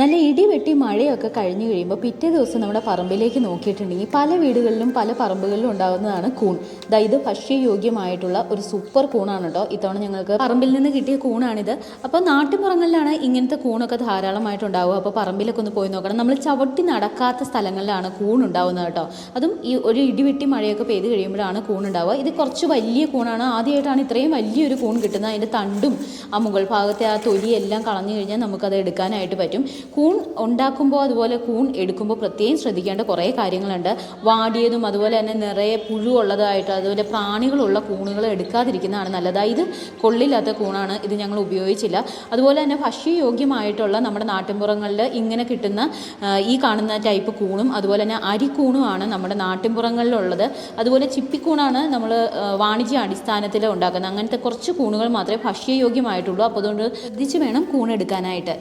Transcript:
നല്ല ഇടി വെട്ടി മഴയൊക്കെ കഴിഞ്ഞു കഴിയുമ്പോൾ പിറ്റേ ദിവസം നമ്മുടെ പറമ്പിലേക്ക് നോക്കിയിട്ടുണ്ടെങ്കിൽ പല വീടുകളിലും പല പറമ്പുകളിലും ഉണ്ടാകുന്നതാണ് കൂൺ. ഇത് ഭക്ഷ്യയോഗ്യമായിട്ടുള്ള ഒരു സൂപ്പർ കൂണാണ് കേട്ടോ. ഇത്തവണ ഞങ്ങൾക്ക് പറമ്പിൽ നിന്ന് കിട്ടിയ കൂണാണിത്. അപ്പോൾ നാട്ടുപുറങ്ങളിലാണ് ഇങ്ങനത്തെ കൂണൊക്കെ ധാരാളമായിട്ട് ഉണ്ടാവുക അപ്പോൾ പറമ്പിലൊക്കെ ഒന്ന് പോയി നോക്കണം. നമ്മൾ ചവിട്ടി നടക്കാത്ത സ്ഥലങ്ങളിലാണ് കൂൺ ഉണ്ടാവുന്നത് കേട്ടോ. അതും ഈ ഒരു ഇടിവെട്ടി മഴയൊക്കെ പെയ്ത് കഴിയുമ്പോഴാണ് കൂൺ ഉണ്ടാവുക. ഇത് കുറച്ച് വലിയ കൂണാണ്. ആദ്യമായിട്ടാണ് ഇത്രയും വലിയൊരു കൂൺ കിട്ടുന്നത്. അതിന്റെ തണ്ടും ആ മുകൾ ഭാഗത്തെ ആ തൊലിയെല്ലാം കളഞ്ഞു കഴിഞ്ഞാൽ നമുക്കത് എടുക്കാനായിട്ട് പറ്റും. കൂൺ ഉണ്ടാക്കുമ്പോൾ അതുപോലെ കൂൺ എടുക്കുമ്പോൾ പ്രത്യേകം ശ്രദ്ധിക്കേണ്ട കുറേ കാര്യങ്ങളുണ്ട്. വാടിയതും അതുപോലെ തന്നെ നിറയെ പുഴുവുള്ളതായിട്ട് അതുപോലെ പ്രാണികളുള്ള കൂണുകൾ എടുക്കാതിരിക്കുന്നതാണ് നല്ലത്. ഇത് കൊള്ളില്ലാത്ത കൂണാണ് ഇത് ഞങ്ങൾ ഉപയോഗിച്ചില്ല. അതുപോലെ തന്നെ ഭക്ഷ്യയോഗ്യമായിട്ടുള്ള നമ്മുടെ നാട്ടിൻപുറങ്ങളിൽ ഇങ്ങനെ കിട്ടുന്ന ഈ കാണുന്ന ടൈപ്പ് കൂണും അതുപോലെ തന്നെ അരിക്കൂണുമാണ് നമ്മുടെ നാട്ടിൻപുറങ്ങളിലുള്ളത്. അതുപോലെ ചിപ്പിക്കൂണാണ് നമ്മൾ വാണിജ്യ അടിസ്ഥാനത്തിൽ ഉണ്ടാക്കുന്നത്. അങ്ങനത്തെ കുറച്ച് കൂണുകൾ മാത്രമേ ഭക്ഷ്യയോഗ്യമായിട്ടുള്ളൂ. അപ്പോൾ അതുകൊണ്ട് ശ്രദ്ധിച്ച് വേണം കൂൺ എടുക്കാനായിട്ട്.